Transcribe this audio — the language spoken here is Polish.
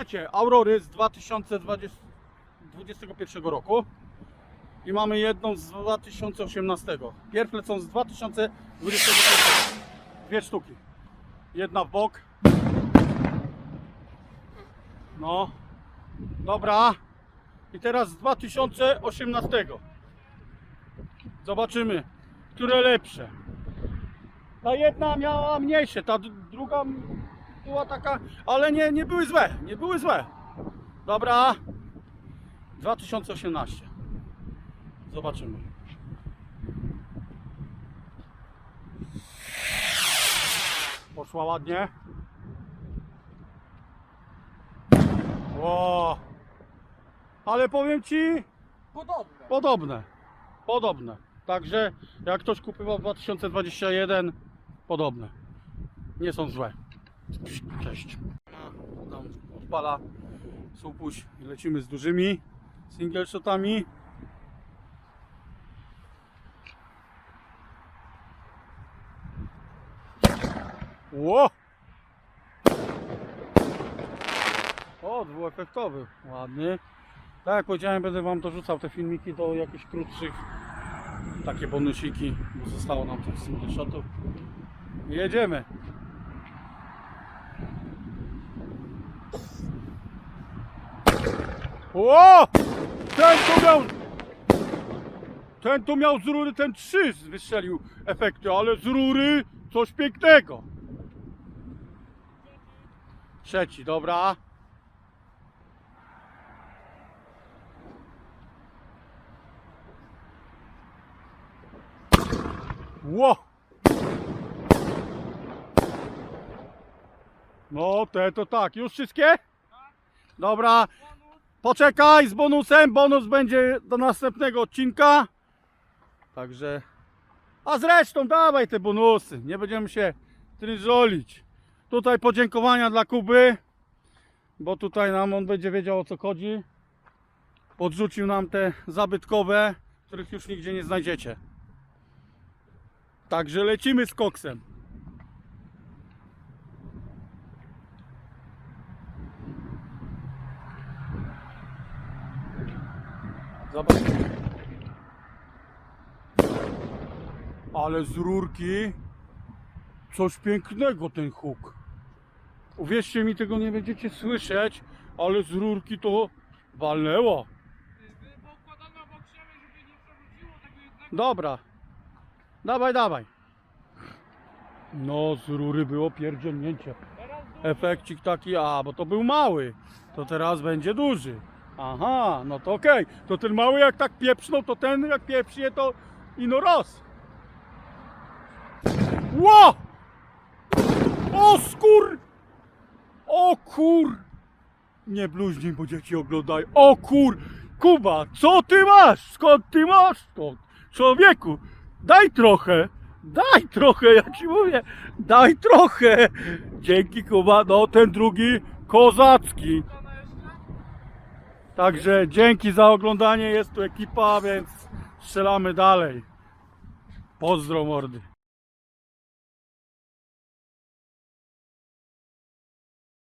Wiecie, Aurory z 2021 roku i mamy jedną z 2018. Pierw lecą z 2021. Dwie sztuki. Jedna w bok. No. Dobra. I teraz z 2018. Zobaczymy, które lepsze. Ta jedna miała mniejsze, ta druga była taka, ale nie, nie były złe, nie były złe. Dobra. 2018. Zobaczymy. Poszła ładnie. Ło. Ale powiem Ci, Podobne. podobne. Podobne. Także jak ktoś kupował 2021, podobne. Nie są złe. Cześć. Tam odpala słupuś i lecimy z dużymi single shotami. Ło! O, dwuefektowy, ładny. Tak jak powiedziałem, będę Wam dorzucał te filmiki do jakichś krótszych, takie bonusiki, bo zostało nam tych single shotów. Jedziemy. O! Ten tu miał... Ten tu miał z rury, ten 3 wystrzelił efekty, ale z rury coś pięknego. Trzeci, dobra. Ło! No, te to tak. Już wszystkie? Dobra. Poczekaj z bonusem. Bonus będzie do następnego odcinka. Także. A zresztą dawaj te bonusy. Nie będziemy się tryżolić. Tutaj podziękowania dla Kuby. Bo tutaj nam on będzie wiedział o co chodzi. Podrzucił nam te zabytkowe, których już nigdzie nie znajdziecie. Także lecimy z koksem. Zobacz. Ale z rurki coś pięknego ten huk. Uwierzcie mi, tego nie będziecie słyszeć, ale z rurki to walnęło. Dobra. Dawaj, dawaj. No, z rury było pierdzielnięcie. Efekcik taki, a, bo to był mały. To teraz będzie duży. Aha, no to okej. To ten mały jak tak pieprznął, to ten jak pieprznie, to ino roz. Ło! O skur! O kur! Nie bluźnij, bo dzieci oglądają. O kur! Kuba, co ty masz? Skąd ty masz to? Człowieku, daj trochę. Daj trochę, ja ci mówię. Daj trochę. Dzięki Kuba, no ten drugi kozacki. Także dzięki za oglądanie, jest tu ekipa, więc strzelamy dalej. Pozdro mordy.